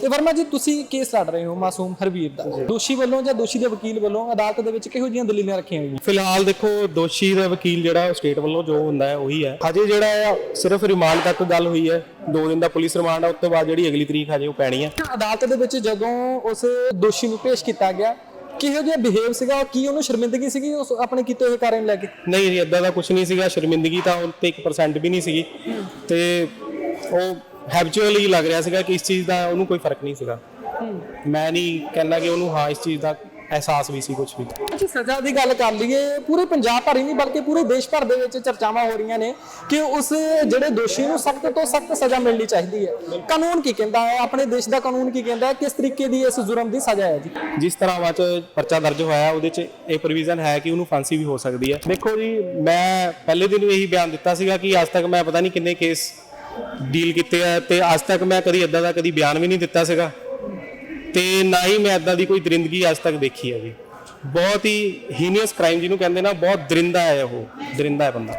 ਤੇ ਵਰਮਾ ਜੀ ਤੁਸੀਂ ਕੇਸ ਲੜ ਰਹੇ ਹੋ ਮਾਸੂਮ ਹਰਵੀਰ ਦਾ। ਦੋਸ਼ੀ ਵੱਲੋਂ ਜਾਂ ਦੋਸ਼ੀ ਦੇ ਵਕੀਲ ਵੱਲੋਂ ਅਦਾਲਤ ਦੇ ਵਿੱਚ ਕਿਹੋ ਜਿਹੀਆਂ ਦਲੀਲਾਂ ਰੱਖੀਆਂ ਗਈਆਂ? ਫਿਲਹਾਲ ਦੇਖੋ ਦੋਸ਼ੀ ਦਾ ਵਕੀਲ ਜਿਹੜਾ ਸਟੇਟ ਵੱਲੋਂ ਜੋ ਹੁੰਦਾ ਹੈ ਉਹੀ ਹੈ। ਹਜੇ ਜਿਹੜਾ ਆ ਸਿਰਫ ਰਿਮਾਂਡ ਤੱਕ ਗੱਲ ਹੋਈ ਹੈ। 2 ਦਿਨ ਦਾ ਪੁਲਿਸ ਰਿਮਾਂਡ ਹੈ ਉਸ ਤੋਂ ਬਾਅਦ ਜਿਹੜੀ ਅਗਲੀ ਤਰੀਕ ਹਜੇ ਉਹ ਪੈਣੀ ਹੈ। ਅਦਾਲਤ ਦੇ ਵਿੱਚ ਜਦੋਂ ਉਸ ਦੋਸ਼ੀ ਨੂੰ ਪੇਸ਼ ਕੀਤਾ ਗਿਆ ਕਿਹੋ ਜਿਹਾ ਬਿਹੇਵ ਸੀਗਾ? ਕੀ ਉਹਨੂੰ ਸ਼ਰਮਿੰਦਗੀ ਸੀਗੀ ਉਸ ਆਪਣੇ ਕੀਤੇ ਹੋਏ ਕਾਰਨ ਲੈ ਕੇ? ਨਹੀਂ ਜੀ ਇਦਾਂ ਦਾ ਕੁਝ ਨਹੀਂ ਸੀਗਾ। ਸ਼ਰਮਿੰਦਗੀ ਤਾਂ ਉਹ ਤੇ 1% ਵੀ ਨਹੀਂ ਸੀਗੀ। ਤੇ ਉਹ ਹੈਬਚੁਅਲੀ ਲੱਗ ਰਿਹਾ ਸੀਗਾ ਕਿ ਇਸ ਚੀਜ਼ ਦਾ ਉਹਨੂੰ ਕੋਈ ਫ਼ਰਕ ਨਹੀਂ ਸੀਗਾ। ਮੈਂ ਨਹੀਂ ਕਹਿੰਦਾ ਕਿ ਉਹਨੂੰ ਹਾਂ ਇਸ ਚੀਜ਼ ਦਾ ਅਹਿਸਾਸ ਵੀ ਸੀ ਕੁਝ ਵੀ। ਅੱਛਾ ਸਜ਼ਾ ਦੀ ਗੱਲ ਕਰ ਲਈਏ ਪੂਰੇ ਪੰਜਾਬ ਭਰ ਹੀ ਨਹੀਂ ਬਲਕਿ ਪੂਰੇ ਦੇਸ਼ ਭਰ ਦੇ ਵਿੱਚ ਚਰਚਾਵਾਂ ਹੋ ਰਹੀਆਂ ਨੇ ਕਿ ਉਸ ਜਿਹੜੇ ਦੋਸ਼ੀ ਨੂੰ ਸਖਤ ਤੋਂ ਸਖਤ ਸਜ਼ਾ ਮਿਲਣੀ ਚਾਹੀਦੀ ਹੈ। ਕਾਨੂੰਨ ਕੀ ਕਹਿੰਦਾ ਹੈ? ਆਪਣੇ ਦੇਸ਼ ਦਾ ਕਾਨੂੰਨ ਕੀ ਕਹਿੰਦਾ ਹੈ? ਕਿਸ ਤਰੀਕੇ ਦੀ ਇਸ ਜੁਰਮ ਦੀ ਸਜ਼ਾ ਹੈ ਜੀ? ਜਿਸ ਤਰ੍ਹਾਂ ਵਾ ਚ ਪਰਚਾ ਦਰਜ ਹੋਇਆ ਉਹਦੇ ਚ ਇਹ ਪ੍ਰੋਵੀਜ਼ਨ ਹੈ ਕਿ ਉਹਨੂੰ ਫਾਂਸੀ ਵੀ ਹੋ ਸਕਦੀ ਹੈ। ਦੇਖੋ ਜੀ ਮੈਂ ਪਹਿਲੇ ਦਿਨ ਵੀ ਇਹੀ ਬਿਆਨ ਦਿੱਤਾ ਸੀਗਾ ਕਿ ਅੱਜ ਤੱਕ ਮੈਂ ਪਤਾ ਨਹੀਂ ਕਿੰਨੇ ਕੇਸ ਡੀਲ ਕੀਤੇ ਆ ਤੇ ਅੱਜ ਤੱਕ ਮੈਂ ਕਦੀ ਇਦਾਂ ਦਾ ਕਦੀ ਬਿਆਨ ਵੀ ਨਹੀਂ ਦਿੱਤਾ ਸੀਗਾ ਤੇ ਨਾ ਹੀ ਮੈਂ ਇਦਾਂ ਦੀ ਕੋਈ ਦਰਿੰਦਗੀ ਅੱਜ ਤੱਕ ਦੇਖੀ ਹੈ ਜੀ ਬਹੁਤ ਹੀ ਹੀਨੀਅਸ ਕ੍ਰਾਈਮ ਜਿਹਨੂੰ ਕਹਿੰਦੇ ਨਾ, ਬਹੁਤ ਦਰਿੰਦਾ ਹੈ ਉਹ, ਦਰਿੰਦਾ ਹੈ ਬੰਦਾ।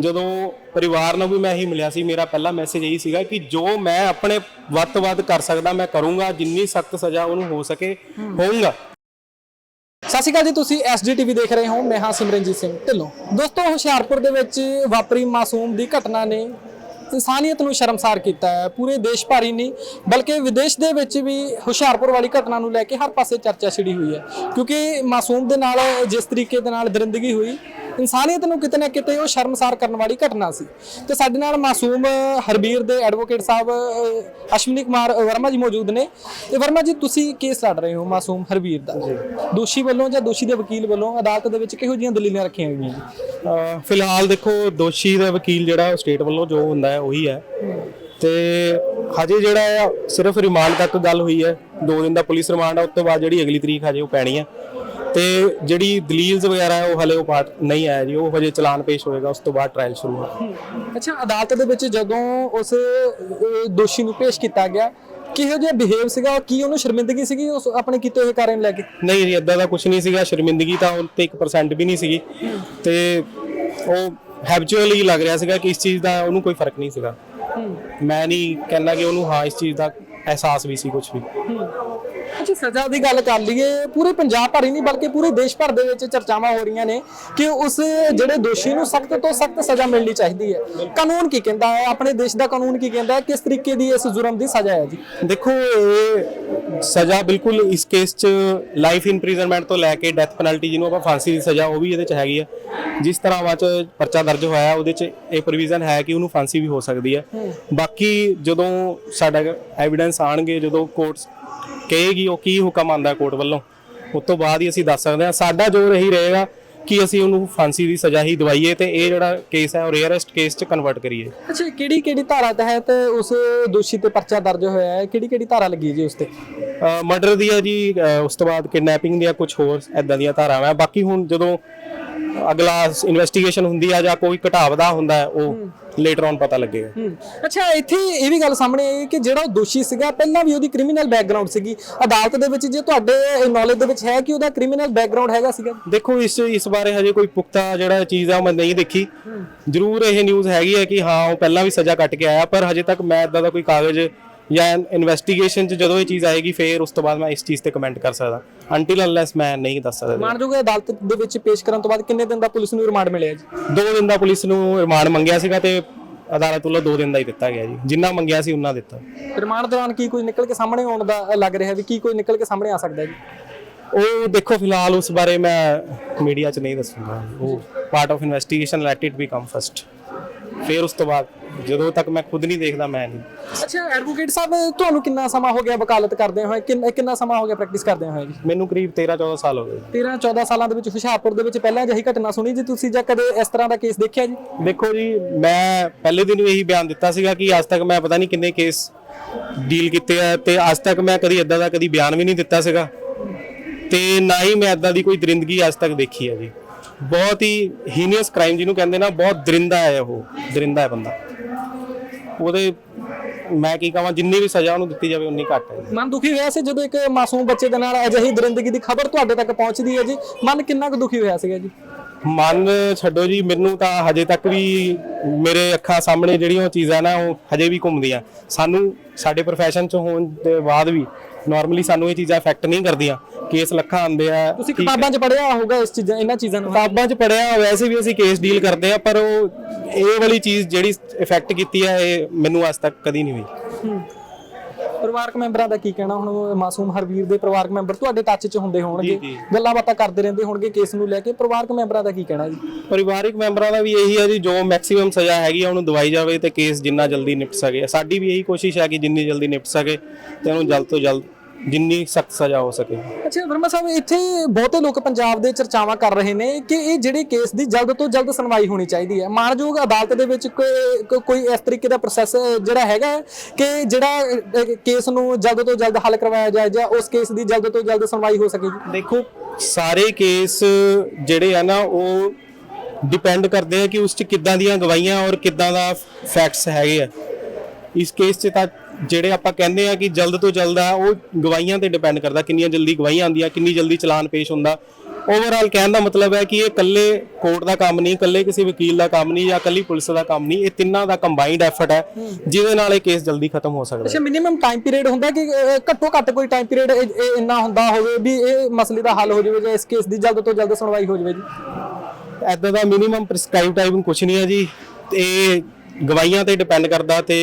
ਜਦੋਂ ਪਰਿਵਾਰ ਨਾਲ ਵੀ ਮੈਂ ਇਹੀ ਮਿਲਿਆ ਸੀ, ਮੇਰਾ ਪਹਿਲਾ ਮੈਸੇਜ ਇਹੀ ਸੀਗਾ ਕਿ ਜੋ ਮੈਂ ਆਪਣੇ ਵੱਧ ਤੋਂ ਵੱਧ ਕਰ ਸਕਦਾ, ਮੈਂ ਕਰੂੰਗਾ, ਜਿੰਨੀ ਸਖਤ ਸਜ਼ਾ ਉਹਨੂੰ ਹੋ ਸਕੇ, ਹੋਊਗਾ। ਸਤਿ ਸ਼੍ਰੀ ਅਕਾਲ ਜੀ, ਤੁਸੀਂ ਐਸਡੀਟੀਵੀ ਦੇਖ ਰਹੇ ਹੋ, ਮੈਂ ਹਾਂ ਸਿਮਰਨਜੀਤ ਸਿੰਘ ਢਿੱਲੋਂ। ਦੋਸਤੋ, ਹੁਸ਼ਿਆਰਪੁਰ ਦੇ ਵਿੱਚ ਵਾਪਰੀ ਮਾਸੂਮ ਦੀ ਘਟਨਾ ਨੇ ਇਨਸਾਨੀਅਤ ਨੂੰ ਸ਼ਰਮਸਾਰ ਕੀਤਾ ਹੈ, ਪੂਰੇ ਦੇਸ਼ ਭਰ ਹੀ ਨਹੀਂ, ਬਲਕਿ ਵਿਦੇਸ਼ ਦੇ ਵਿੱਚ ਵੀ ਹੁਸ਼ਿਆਰਪੁਰ ਵਾਲੀ ਘਟਨਾ ਨੂੰ ਲੈ ਕੇ ਹਰ ਪਾਸੇ ਚਰਚਾ ਛਿੜੀ ਹੋਈ ਹੈ। ਕਿਉਂਕਿ ਮਾਸੂਮ ਦੇ ਨਾਲ, ਜਿਸ ਤਰੀਕੇ ਦੇ ਨਾਲ ਦਰਿੰਦਗੀ ਹੋਈ ਇਨਸਾਨੀਅਤ ਨੂੰ ਕਿਤੇ ਨਾ ਕਿਤੇ ਉਹ ਸ਼ਰਮਸਾਰ ਕਰਨ ਵਾਲੀ ਘਟਨਾ ਸੀ। ਤੇ ਸਾਡੇ ਨਾਲ ਮਾਸੂਮ ਹਰਬੀਰ ਦੇ ਐਡਵੋਕੇਟ ਸਾਹਿਬ ਅਸ਼ਵਨੀ ਕੁਮਾਰ ਵਰਮਾ ਜੀ ਮੌਜੂਦ ਨੇ। ਤੇ ਵਰਮਾ ਜੀ ਤੁਸੀਂ ਕੇਸ ਲੜ ਰਹੇ ਹੋ ਮਾਸੂਮ ਹਰਬੀਰ ਦਾ। ਦੋਸ਼ੀ ਵੱਲੋਂ ਜਾਂ ਦੋਸ਼ੀ ਦੇ ਵਕੀਲ ਵੱਲੋਂ ਅਦਾਲਤ ਦੇ ਵਿੱਚ ਕਿਹੋ ਜਿਹੀਆਂ ਦਲੀਲਾਂ ਰੱਖੀਆਂ ਗਈਆਂ ਜੀ? ਫਿਲਹਾਲ ਦੇਖੋ ਦੋਸ਼ੀ ਦਾ ਵਕੀਲ ਜਿਹੜਾ ਸਟੇਟ ਵੱਲੋਂ ਜੋ ਹੁੰਦਾ ਹੈ ਉਹੀ ਹੈ। ਤੇ ਹਜੇ ਜਿਹੜਾ ਆ ਸਿਰਫ ਰਿਮਾਂਡ ਤੱਕ ਗੱਲ ਹੋਈ ਹੈ। 2 ਦਿਨ ਦਾ ਪੁਲਿਸ ਰਿਮਾਂਡ ਹੈ ਉਸ ਤੋਂ ਬਾਅਦ ਜਿਹੜੀ ਅਗਲੀ ਤਰੀਕ ਹਜੇ ਉਹ ਪੈਣੀ ਹੈ। ਤੇ ਜਿਹੜੀ ਦਲੀਲਸ ਵਗੈਰਾ ਹੈ ਉਹ ਹਲੇ ਉਹ ਪਾਰਟ ਨਹੀਂ ਆਇਆ ਜੀ। ਉਹ ਹਜੇ ਚਲਾਨ ਪੇਸ਼ ਹੋਏਗਾ ਉਸ ਤੋਂ ਬਾਅਦ ਟ੍ਰਾਇਲ ਸ਼ੁਰੂ ਹੋਵੇਗਾ ਅੱਛਾ ਅਦਾਲਤ ਦੇ ਵਿੱਚ ਜਦੋਂ ਉਸ ਦੋਸ਼ੀ ਨੂੰ ਪੇਸ਼ ਕੀਤਾ ਗਿਆ ਕਿਹੋ ਜਿਹਾ ਬਿਹੇਵ ਸੀਗਾ ਕੀ ਉਹਨੂੰ ਸ਼ਰਮਿੰਦਗੀ ਸੀਗੀ? ਉਸ ਆਪਣੇ ਕੀਤੇ ਹੋਏ ਕਾਰਨ ਲੈ ਕੇ? ਨਹੀਂ ਜੀ ਇਦਾਂ ਦਾ ਕੁਝ ਨਹੀਂ ਸੀਗਾ। ਸ਼ਰਮਿੰਦਗੀ ਤਾਂ ਉਹ ਤੇ 1% ਵੀ ਨਹੀਂ ਸੀਗੀ। ਤੇ ਉਹ ਹੈਬਚੁਅਲੀ ਲੱਗ ਰਿਹਾ ਸੀਗਾ ਕਿ ਇਸ ਚੀਜ਼ ਦਾ ਉਹਨੂੰ ਕੋਈ ਫ਼ਰਕ ਨਹੀਂ ਸੀਗਾ। ਮੈਂ ਨਹੀਂ ਕਹਿੰਦਾ ਕਿ ਉਹਨੂੰ ਹਾਂ ਇਸ ਚੀਜ਼ ਦਾ ਅਹਿਸਾਸ ਵੀ ਸੀ ਕੁਝ ਵੀ। ਅੱਛਾ ਸਜ਼ਾ ਦੀ ਗੱਲ ਕਰ ਲਈਏ ਪੂਰੇ ਪੰਜਾਬ ਭਰ ਹੀ ਨਹੀਂ ਬਲਕਿ ਪੂਰੇ ਦੇਸ਼ ਭਰ ਦੇ ਵਿੱਚ ਚਰਚਾਵਾਂ ਹੋ ਰਹੀਆਂ ਨੇ ਕਿ ਉਸ ਜਿਹੜੇ ਦੋਸ਼ੀ ਨੂੰ ਸਖਤ ਤੋਂ ਸਖਤ ਸਜ਼ਾ ਮਿਲਣੀ ਚਾਹੀਦੀ ਹੈ। ਕਾਨੂੰਨ ਕੀ ਕਹਿੰਦਾ ਹੈ? ਆਪਣੇ ਦੇਸ਼ ਦਾ ਕਾਨੂੰਨ ਕੀ ਕਹਿੰਦਾ ਹੈ? ਕਿਸ ਤਰੀਕੇ ਦੀ ਇਸ ਜੁਰਮ ਦੀ ਸਜ਼ਾ ਹੈ ਜੀ? ਦੇਖੋ ਇਹ ਸਜ਼ਾ ਬਿਲਕੁਲ ਇਸ ਕੇਸ 'ਚ ਲਾਈਫ ਇੰਪ੍ਰਿਜ਼ਨਮੈਂਟ ਤੋਂ ਲੈ ਕੇ ਡੈਥ ਪੈਨਲਟੀ ਜਿਹਨੂੰ ਆਪਾਂ ਫਾਂਸੀ ਦੀ ਸਜ਼ਾ ਉਹ ਵੀ ਇਹਦੇ 'ਚ ਹੈਗੀ ਆ। ਜਿਸ ਤਰ੍ਹਾਂ ਵਾ 'ਚ ਪਰਚਾ ਦਰਜ ਹੋਇਆ ਉਹਦੇ 'ਚ ਇਹ ਪ੍ਰੋਵੀਜ਼ਨ ਹੈ ਕਿ ਉਹਨੂੰ ਫਾਂਸੀ ਵੀ ਹੋ ਸਕਦੀ ਹੈ। ਬਾਕੀ ਜਦੋਂ ਸਾਡਾ ਐਵੀਡੈਂਸ ਆਣਗੇ ਜਦੋਂ ਕੋਰਟ ਕਹੇਗੀ ਉਹ ਕੀ ਹੁਕਮ ਆਂਦਾ ਕੋਰਟ ਵੱਲੋਂ? ਉਸ ਤੋਂ ਬਾਅਦ ਹੀ ਅਸੀਂ ਦੱਸ ਸਕਦੇ ਹਾਂ। ਸਾਡਾ ਜ਼ੋਰ ਇਹੀ ਰਹੇਗਾ ਕਿ ਅਸੀਂ ਉਹਨੂੰ ਫਾਂਸੀ ਦੀ ਸਜ਼ਾ ਹੀ ਦਵਾਈਏ ਤੇ ਇਹ ਜਿਹੜਾ ਕੇਸ ਹੈ ਉਹ ਰੇਅਰੈਸਟ ਕੇਸ 'ਚ ਕਨਵਰਟ ਕਰੀਏ। ਅੱਛਾ ਕਿਹੜੀ ਕਿਹੜੀ ਧਾਰਾ ਤਹਿਤ ਉਸ ਦੋਸ਼ੀ ਤੇ ਪਰਚਾ ਦਰਜ ਹੋਇਆ ਹੈ? ਕਿਹੜੀ ਕਿਹੜੀ ਧਾਰਾ ਲੱਗੀ ਜੀ ਉਸ ਤੇ? ਮਰਡਰ ਦੀ ਹੈ ਜੀ ਉਸ ਤੋਂ ਬਾਅਦ ਕਿਡਨੈਪਿੰਗ ਦੀਆਂ ਕੁਝ ਹੋਰ ਐਦਾਂ ਦੀਆਂ ਧਾਰਾਵਾਂ ਹੈ। ਬਾਕੀ ਹੁਣ ਜਦੋਂ ਅਗਲਾ ਇਨਵੈਸਟੀਗੇਸ਼ਨ ਹੁੰਦੀ ਆ ਜਾਂ ਕੋਈ ਘਟਾਵਦਾ ਹੁੰਦਾ ਹੈ, ਉਹ ਲੇਟਰ ਔਨ ਪਤਾ ਲੱਗੇਗਾ। ਅੱਛਾ ਇੱਥੇ ਇਹ ਵੀ ਗੱਲ ਸਾਹਮਣੇ ਆਈ ਕਿ ਜਿਹੜਾ ਉਹ ਦੋਸ਼ੀ ਸੀਗਾ ਪਹਿਲਾਂ ਵੀ ਉਹਦੀ ਕ੍ਰਿਮੀਨਲ ਬੈਕਗ੍ਰਾਉਂਡ ਸੀਗੀ। ਅਦਾਲਤ ਦੇ ਵਿੱਚ ਜੇ ਤੁਹਾਡੇ ਨੌਲੇਜ ਦੇ ਵਿੱਚ ਹੈ ਕਿ ਉਹਦਾ ਕ੍ਰਿਮੀਨਲ ਬੈਕਗ੍ਰਾਉਂਡ ਹੈਗਾ ਸੀਗਾ? ਦੇਖੋ ਇਸ ਇਸ ਬਾਰੇ ਹਜੇ ਕੋਈ ਪੁਖਤਾ ਜਿਹੜਾ ਚੀਜ਼ ਆ ਮੈਂ ਨਹੀਂ ਦੇਖੀ। ਜ਼ਰੂਰ ਇਹ ਨਿਊਜ਼ ਹੈਗੀ ਹੈ ਕਿ ਹਾਂ ਉਹ ਪਹਿਲਾਂ ਵੀ ਸਜ਼ਾ ਕੱਟ ਕੇ ਆਇਆ ਪਰ ਹਜੇ ਤੱਕ ਮੈਂ ਇਦਾਂ ਦਾ ਕੋਈ ਕਾਗਜ਼ ਜਾਂ ਇਨਵੈਸਟੀਗੇਸ਼ਨ 'ਚ ਜਦੋਂ ਇਹ ਚੀਜ਼ ਆਏਗੀ ਫੇਰ ਉਸ ਤੋਂ ਬਾਅਦ ਮੈਂ ਇਸ ਚੀਜ਼ ਤੇ ਕਮੈਂਟ ਕਰ ਸਕਦਾ। ਅਨਟਿਲ ਅਨਲੈਸ ਮੈਂ ਨਹੀਂ ਦੱਸ ਸਕਦਾ। ਮਾਨਯੋਗ ਅਦਾਲਤ ਦੇ ਵਿੱਚ ਪੇਸ਼ ਕਰਨ ਤੋਂ ਬਾਅਦ ਕਿੰਨੇ ਦਿਨ ਦਾ ਪੁਲਿਸ ਨੂੰ ਰਿਮਾਂਡ ਮਿਲਿਆ ਜੀ? ਦੋ ਦਿਨ ਦਾ ਪੁਲਿਸ ਨੂੰ ਰਿਮਾਂਡ ਮੰਗਿਆ ਸੀਗਾ ਤੇ ਅਦਾਲਤ ਵੱਲੋਂ ਦੋ ਦਿਨ ਦਾ ਹੀ ਦਿੱਤਾ ਗਿਆ ਜੀ। ਜਿੰਨਾ ਮੰਗਿਆ ਸੀ ਉਹਨਾਂ ਦਿੱਤਾ। ਰਿਮਾਂਡ ਦੌਰਾਨ ਕੀ ਕੁਝ ਨਿਕਲ ਕੇ ਸਾਹਮਣੇ ਆਉਣ ਦਾ ਲੱਗ ਰਿਹਾ ਵੀ ਕੀ ਕੋਈ ਨਿਕਲ ਕੇ ਸਾਹਮਣੇ ਆ ਸਕਦਾ ਜੀ? ਉਹ ਦੇਖੋ ਫਿਲਹਾਲ ਉਸ ਬਾਰੇ ਮੈਂ ਮੀਡੀਆ 'ਚ ਨਹੀਂ ਦੱਸੂੰਗਾ। ਉਹ part of investigation let it be come first ਫਿਰ ਉਸ ਤੋਂ ਬਾਅਦ ਜਦੋਂ ਤੱਕ ਮੈਂ ਖੁਦ ਨਹੀਂ ਦੇਖਦਾ ਮੈਂ ਨਹੀਂ। ਅੱਛਾ ਐਡਵੋਕੇਟ ਸਾਹਿਬ ਤੁਹਾਨੂੰ ਕਿੰਨਾ ਸਮਾਂ ਹੋ ਗਿਆ ਵਕਾਲਤ ਕਰਦੇ ਹੋਏ? ਕਿੰਨਾ ਕਿੰਨਾ ਸਮਾਂ ਹੋ ਗਿਆ ਪ੍ਰੈਕਟਿਸ ਕਰਦੇ ਹੋਏ ਜੀ? ਮੈਨੂੰ ਕਰੀਬ 13 14 ਸਾਲ ਹੋ ਗਏ। 13 14 ਸਾਲਾਂ ਦੇ ਵਿੱਚ ਹੁਸ਼ਿਆਰਪੁਰ ਦੇ ਵਿੱਚ ਪਹਿਲਾਂ ਅਜਿਹੀ ਘਟਨਾ ਸੁਣੀ ਜੀ ਤੁਸੀਂ ਜਾਂ ਕਦੇ ਇਸ ਤਰ੍ਹਾਂ ਦਾ ਕੇਸ ਦੇਖਿਆ ਜੀ? ਦੇਖੋ ਜੀ ਮੈਂ ਪਹਿਲੇ ਦਿਨ ਵੀ ਇਹੀ ਬਿਆਨ ਦਿੱਤਾ ਸੀਗਾ ਕਿ ਅੱਜ ਤੱਕ ਮੈਂ ਪਤਾ ਨਹੀਂ ਕਿੰਨੇ ਕੇਸ ਡੀਲ ਕੀਤੇ ਆ ਤੇ ਅੱਜ ਤੱਕ ਮੈਂ ਕਦੀ ਇਦਾਂ ਦਾ ਕਦੀ ਬਿਆਨ ਵੀ ਨਹੀਂ ਦਿੱਤਾ ਸੀਗਾ। ਤੇ ਨਾ ਹੀ ਮੈਂ ਇਦਾਂ ਦੀ ਕੋਈ ਦਰਿੰਦਗੀ ਅੱਜ ਤੱਕ ਦੇਖੀ ਹੈ ਜੀ। ਬਹੁਤ ਹੀ ਹੀਨੀਅਸ ਕ੍ਰਾਈਮ ਜਿਹਨੂੰ ਕਹਿੰਦੇ ਨਾ ਬਹੁਤ ਦਰਿੰਦਾ ਹੈ ਉਹ ਦਰਿੰਦਾ ਹੈ ਬੰਦਾ। ਉਹਦੇ ਮੈਂ ਕੀ ਕਹਾਂ, ਜਿੰਨੀ ਵੀ ਸਜ਼ਾ ਉਹਨੂੰ ਦਿੱਤੀ ਜਾਵੇ, ਉਨੀ ਘੱਟ ਹੈ ਮਨ ਦੁਖੀ ਹੋਇਆ ਸੀ ਜਦੋਂ ਇੱਕ ਮਾਸੂਮ ਬੱਚੇ ਦੇ ਨਾਲ ਅਜਿਹੀ ਦਰਿੰਦਗੀ ਦੀ ਖਬਰ ਤੁਹਾਡੇ ਤੱਕ ਪਹੁੰਚਦੀ ਹੈ ਜੀ? ਮਨ ਕਿੰਨਾ ਕੁ ਦੁਖੀ ਹੋਇਆ ਸੀਗਾ ਜੀ? ਮਨ ਛੱਡੋ ਜੀ ਮੈਨੂੰ ਤਾਂ ਹਜੇ ਤੱਕ ਵੀ ਮੇਰੇ ਅੱਖਾਂ ਸਾਹਮਣੇ ਜਿਹੜੀਆਂ ਉਹ ਚੀਜ਼ਾਂ ਨਾ ਉਹ ਹਜੇ ਵੀ ਘੁੰਮਦੀਆਂ। ਸਾਨੂੰ ਸਾਡੇ profession ਚ ਹੋਣ ਦੇ ਬਾਅਦ ਵੀ ਨਾਰਮਲੀ ਸਾਨੂੰ ਇਹ ਚੀਜ਼ਾਂ ਇਫੈਕਟ ਨਹੀਂ ਕਰਦੀਆਂ। ਕੇਸ ਲੱਖਾਂ ਆਉਂਦੇ ਆ ਤੁਸੀਂ ਕਿਤਾਬਾਂ 'ਚ ਪੜ੍ਹਿਆ ਹੋਊਗਾ ਇਸ ਚੀਜ਼ਾਂ ਇਹਨਾਂ ਚੀਜ਼ਾਂ ਨੂੰ? ਕਿਤਾਬਾਂ 'ਚ ਪੜਿਆ ਵੈਸੇ ਵੀ ਅਸੀਂ ਕੇਸ ਡੀਲ ਕਰਦੇ ਆ ਪਰ ਉਹ ਇਹ ਵਾਲੀ ਚੀਜ਼ ਜਿਹੜੀ ਇਫੈਕਟ ਕੀਤੀ ਹੈ ਇਹ ਮੈਨੂੰ ਅੱਜ ਤੱਕ ਕਦੀ ਨਹੀਂ ਹੋਈ। ਪਰਿਵਾਰਕ ਮੈਂਬਰਾਂ ਦਾ ਕੀ ਕਹਿਣਾ? ਹੁਣ ਮਾਸੂਮ ਹਰਵੀਰ ਦੇ ਪਰਿਵਾਰਕ ਮੈਂਬਰ ਤੁਹਾਡੇ ਟੱਚ 'ਚ ਹੁੰਦੇ ਹੋਣਗੇ। ਗੱਲਾਂ ਬਾਤਾਂ ਕਰਦੇ ਰਹਿੰਦੇ ਹੋਣਗੇ ਕੇਸ ਨੂੰ ਲੈ ਕੇ। ਪਰਿਵਾਰਕ ਮੈਂਬਰਾਂ ਦਾ ਕੀ ਕਹਿਣਾ ਜੀ? ਪਰਿਵਾਰਿਕ ਮੈਂਬਰਾਂ ਦਾ ਵੀ ਇਹੀ ਹੈ ਜੀ ਜੋ ਮੈਕਸਿਮਮ ਸਜ਼ਾ ਹੈਗੀ ਉਹਨੂੰ ਦਵਾਈ ਜਾਵੇ ਤੇ ਕੇਸ ਜਿੰਨਾ ਜਲਦੀ ਨਿਪਟ ਸਕੇ। ਸਾਡੀ ਵੀ ਇਹੀ ਕੋਸ਼ਿਸ਼ ਹੈ ਕਿ ਜਿੰਨੀ ਜਲਦੀ ਨਿਪਟ ਸਕੇ ਤੇ ਉਹਨੂੰ ਜਲਦ ਤੋਂ ਜਲਦ ਜਿੰਨੀ ਸਖਤ ਸਜ਼ਾ ਹੋ ਸਕੇ। ਅੱਛਾ ਵਰਮਾ ਸਾਹਿਬ ਇੱਥੇ ਬਹੁਤੇ ਲੋਕ ਪੰਜਾਬ ਦੇ ਚਰਚਾਵਾਂ ਕਰ ਰਹੇ ਨੇ ਕਿ ਇਹ ਜਿਹੜੇ ਕੇਸ ਦੀ ਜਲਦ ਤੋਂ ਜਲਦ ਸੁਣਵਾਈ ਹੋਣੀ ਚਾਹੀਦੀ ਹੈ। ਮਾਨਯੋਗ ਅਦਾਲਤ ਦੇ ਵਿੱਚ ਕੋਈ ਇਸ ਤਰੀਕੇ ਦਾ ਪ੍ਰੋਸੈਸ ਜਿਹੜਾ ਹੈਗਾ ਕਿ ਜਿਹੜਾ ਕੇਸ ਨੂੰ ਜਲਦ ਤੋਂ ਜਲਦ ਹੱਲ ਕਰਵਾਇਆ ਜਾਏ ਜਾਂ ਉਸ ਕੇਸ ਦੀ ਜਲਦ ਤੋਂ ਜਲਦ ਸੁਣਵਾਈ ਹੋ ਸਕੇਗੀ ਦੇਖੋ ਸਾਰੇ ਕੇਸ ਜਿਹੜੇ ਆ ਨਾ ਉਹ ਡਿਪੈਂਡ ਕਰਦੇ ਆ ਕਿ ਉਸ 'ਚ ਕਿੱਦਾਂ ਦੀਆਂ ਗਵਾਹੀਆਂ ਔਰ ਕਿੱਦਾਂ ਦਾ ਫੈਕਟਸ ਹੈਗੇ ਆ। ਇਸ ਕੇਸ 'ਚ ਤਾਂ ਜਿਹੜੇ ਆਪਾਂ ਕਹਿੰਦੇ ਆ ਕਿ ਜਲਦ ਤੋਂ ਜਲਦ ਆ ਉਹ ਗਵਾਹੀਆਂ ਤੇ ਡਿਪੈਂਡ ਕਰਦਾ ਕਿੰਨੀਆਂ ਜਲਦੀ ਗਵਾਹੀਆਂ ਆਉਂਦੀਆਂ ਕਿੰਨੀ ਜਲਦੀ ਚਲਾਨ ਪੇਸ਼ ਹੁੰਦਾ। ਓਵਰਆਲ ਕਹਿਣ ਦਾ ਮਤਲਬ ਹੈ ਕਿ ਇਹ ਇਕੱਲੇ ਕੋਰਟ ਦਾ ਕੰਮ ਨਹੀਂ ਇਕੱਲੇ ਕਿਸੇ ਵਕੀਲ ਦਾ ਕੰਮ ਨਹੀਂ ਜਾਂ ਇਕੱਲੀ ਪੁਲਿਸ ਦਾ ਕੰਮ ਨਹੀਂ ਇਹ ਤਿੰਨਾਂ ਦਾ ਕੰਬਾਈਨਡ ਐਫਰਟ ਹੈ ਜਿਹਦੇ ਨਾਲ ਇਹ ਕੇਸ ਜਲਦੀ ਖਤਮ ਹੋ ਸਕਦਾ ਹੈ। ਅੱਛਾ ਮਿਨੀਮਮ ਟਾਈਮ ਪੀਰੀਅਡ ਹੁੰਦਾ ਕਿ ਘੱਟੋ ਘੱਟ ਕੋਈ ਟਾਈਮ ਪੀਰੀਅਡ ਇੰਨਾ ਹੁੰਦਾ ਹੋਵੇ ਵੀ ਇਹ ਮਸਲੇ ਦਾ ਹੱਲ ਹੋ ਜਾਵੇ ਜਾਂ ਇਸ ਕੇਸ ਦੀ ਜਲਦ ਤੋਂ ਜਲਦ ਸੁਣਵਾਈ ਹੋ ਜਾਵੇ ਜੀ? ਐਦਾਂ ਦਾ ਮਿਨੀਮਮ ਪ੍ਰਿਸਕ੍ਰਾਈਬ ਟਾਈਮ ਕੁਝ ਨਹੀਂ ਹੈ ਜੀ ਇਹ ਗਵਾਹੀਆਂ ਤੇ ਡਿਪੈਂਡ ਕਰਦਾ ਤੇ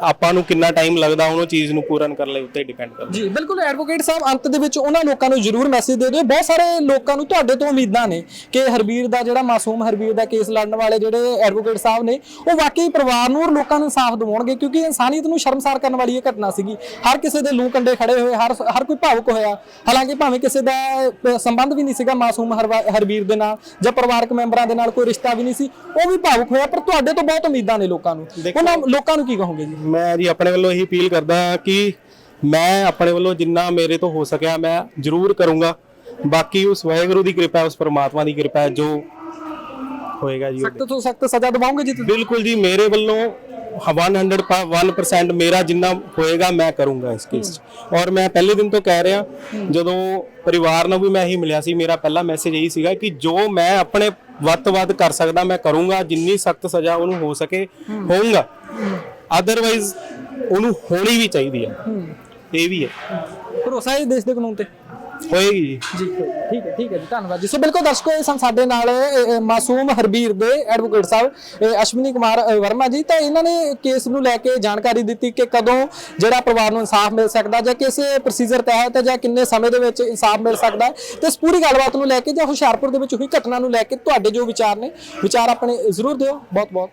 ਆਪਾਂ ਨੂੰ ਕਿੰਨਾ ਟਾਈਮ ਲੱਗਦਾ ਉਹਨੂੰ ਚੀਜ਼ ਨੂੰ ਪੂਰਨ ਕਰਨ ਲਈ ਉੱਤੇ ਡਿਪੈਂਡ ਕਰਦਾ ਜੀ ਬਿਲਕੁਲ ਐਡਵੋਕੇਟ ਸਾਹਿਬ ਅੰਤ ਦੇ ਵਿੱਚ ਉਹਨਾਂ ਲੋਕਾਂ ਨੂੰ ਜ਼ਰੂਰ ਮੈਸੇਜ ਦੇ ਦਿਓ। ਬਹੁਤ ਸਾਰੇ ਲੋਕਾਂ ਨੂੰ ਤੁਹਾਡੇ ਤੋਂ ਉਮੀਦਾਂ ਨੇ ਕਿ ਹਰਬੀਰ ਦਾ ਜਿਹੜਾ ਮਾਸੂਮ ਹਰਬੀਰ ਦਾ ਕੇਸ ਲੜਨ ਵਾਲੇ ਜਿਹੜੇ ਐਡਵੋਕੇਟ ਸਾਹਿਬ ਨੇ ਉਹ ਵਾਕਈ ਪਰਿਵਾਰ ਨੂੰ ਔਰ ਲੋਕਾਂ ਨੂੰ ਇਨਸਾਫ ਦਿਵਾਉਣਗੇ ਕਿਉਂਕਿ ਇਨਸਾਨੀਅਤ ਨੂੰ ਸ਼ਰਮਸਾਰ ਕਰਨ ਵਾਲੀ ਇਹ ਘਟਨਾ ਸੀਗੀ। ਹਰ ਕਿਸੇ ਦੇ ਲੂ ਕੰਡੇ ਖੜੇ ਹੋਏ ਹਰ ਹਰ ਕੋਈ ਭਾਵੁਕ ਹੋਇਆ। ਹਾਲਾਂਕਿ ਭਾਵੇਂ ਕਿਸੇ ਦਾ ਸੰਬੰਧ ਵੀ ਨਹੀਂ ਸੀਗਾ ਮਾਸੂਮ ਹਰਬੀਰ ਦੇ ਨਾਲ ਜਾਂ ਪਰਿਵਾਰਕ ਮੈਂਬਰਾਂ ਦੇ ਨਾਲ ਕੋਈ ਰਿਸ਼ਤਾ ਵੀ ਨਹੀਂ ਸੀ ਉਹ ਵੀ ਭਾਵੁਕ ਹੋਇਆ ਪਰ ਤੁਹਾਡੇ ਤੋਂ ਬਹੁਤ ਉਮੀਦਾਂ ਨੇ ਲੋਕਾਂ ਨੂੰ। ਉਹਨਾਂ ਲੋਕਾਂ ਨੂੰ ਕੀ ਕਹੋਗੇ ਜੀ? ਮੈਂ ਜੀ ਆਪਣੇ ਵੱਲੋਂ ਇਹੀ ਅਪੀਲ ਕਰਦਾ ਹਾਂ ਕਿ ਮੈਂ ਆਪਣੇ ਵੱਲੋਂ ਜਿੰਨਾ ਮੇਰੇ ਤੋਂ ਹੋ ਸਕਿਆ ਮੈਂ ਜ਼ਰੂਰ ਕਰੂੰਗਾ। ਬਾਕੀ ਉਸ ਵਾਹਿਗੁਰੂ ਦੀ ਕਿਰਪਾ ਉਸ ਪਰਮਾਤਮਾ ਦੀ ਕਿਰਪਾ ਜੋ ਹੋਏਗਾ ਜੀ। ਸਖਤ ਤੋਂ ਸਖਤ ਸਜ਼ਾ ਦਿਵਾਓਗੇ ਜੀ ਤੁਸੀਂ? ਬਿਲਕੁਲ ਜੀ ਮੇਰੇ ਵੱਲੋਂ 101% ਮੇਰਾ ਜਿੰਨਾ ਹੋਏਗਾ ਮੈਂ ਕਰੂੰਗਾ ਇਸ ਕੇਸ 'ਚ। ਔਰ ਮੈਂ ਪਹਿਲੇ ਦਿਨ ਤੋਂ ਕਹਿ ਰਿਹਾ ਜਦੋਂ ਪਰਿਵਾਰ ਨਾਲ ਵੀ ਮੈਂ ਇਹੀ ਮਿਲਿਆ ਸੀ ਮੇਰਾ ਪਹਿਲਾ ਮੈਸੇਜ ਇਹੀ ਸੀਗਾ ਕਿ ਜੋ ਮੈਂ ਆਪਣੇ ਵੱਧ ਤੋਂ ਵੱਧ ਕਰ ਸਕਦਾ ਮੈਂ ਕਰੂੰਗਾ ਜਿੰਨੀ ਸਖਤ ਸਜ਼ਾ ਉਹਨੂੰ ਹੋ ਸਕੇ ਹੋਊਗਾ। ਅਦਰਵਾਈਜ਼ ਉਹਨੂੰ ਹੋਣੀ ਵੀ ਚਾਹੀਦੀ ਹੈ। ਇਹ ਵੀ ਹੈ। ਭਰੋਸਾ ਹੈ ਦੇਸ਼ ਦੇ ਕਾਨੂੰਨ ਤੇ? ਹੋਏਗੀ ਜੀ। ਜੀ ਠੀਕ ਹੈ ਠੀਕ ਹੈ ਜੀ ਧੰਨਵਾਦ ਜੀ। ਸੋ ਬਿਲਕੁਲ ਦਰਸ਼ਕੋ ਇਹ ਸਨ ਸਾਡੇ ਨਾਲ ਮਾਸੂਮ ਹਰਬੀਰ ਦੇ ਐਡਵੋਕੇਟ ਸਾਹਿਬ ਅ, ਅਸ਼ਵਨੀ ਕੁਮਾਰ ਅ, ਵਰਮਾ ਜੀ। ਤਾਂ ਇਹਨਾਂ ਨੇ ਕੇਸ ਨੂੰ ਲੈ ਕੇ ਜਾਣਕਾਰੀ ਦਿੱਤੀ ਕਿ ਕਦੋਂ ਜਿਹੜਾ ਪਰਿਵਾਰ ਨੂੰ ਇਨਸਾਫ ਮਿਲ ਸਕਦਾ ਜਾਂ ਕਿਸੇ ਪ੍ਰੋਸੀਜਰ ਤਹਿਤ ਜਾਂ ਕਿੰਨੇ ਸਮੇਂ ਦੇ ਵਿੱਚ ਇਨਸਾਫ ਮਿਲ ਸਕਦਾ ਹੈ। ਤੇ ਇਸ ਪੂਰੀ ਗੱਲਬਾਤ ਨੂੰ ਲੈ ਕੇ ਜਾਂ ਹੁਸ਼ਿਆਰਪੁਰ ਦੇ ਵਿੱਚ ਹੋਈ ਘਟਨਾ ਨੂੰ ਲੈ ਕੇ ਤੁਹਾਡੇ ਜੋ ਵਿਚਾਰ ਨੇ ਵਿਚਾਰ ਆਪਣੇ ਜ਼ਰੂਰ ਦਿਓ। ਬਹੁਤ ਬਹੁਤ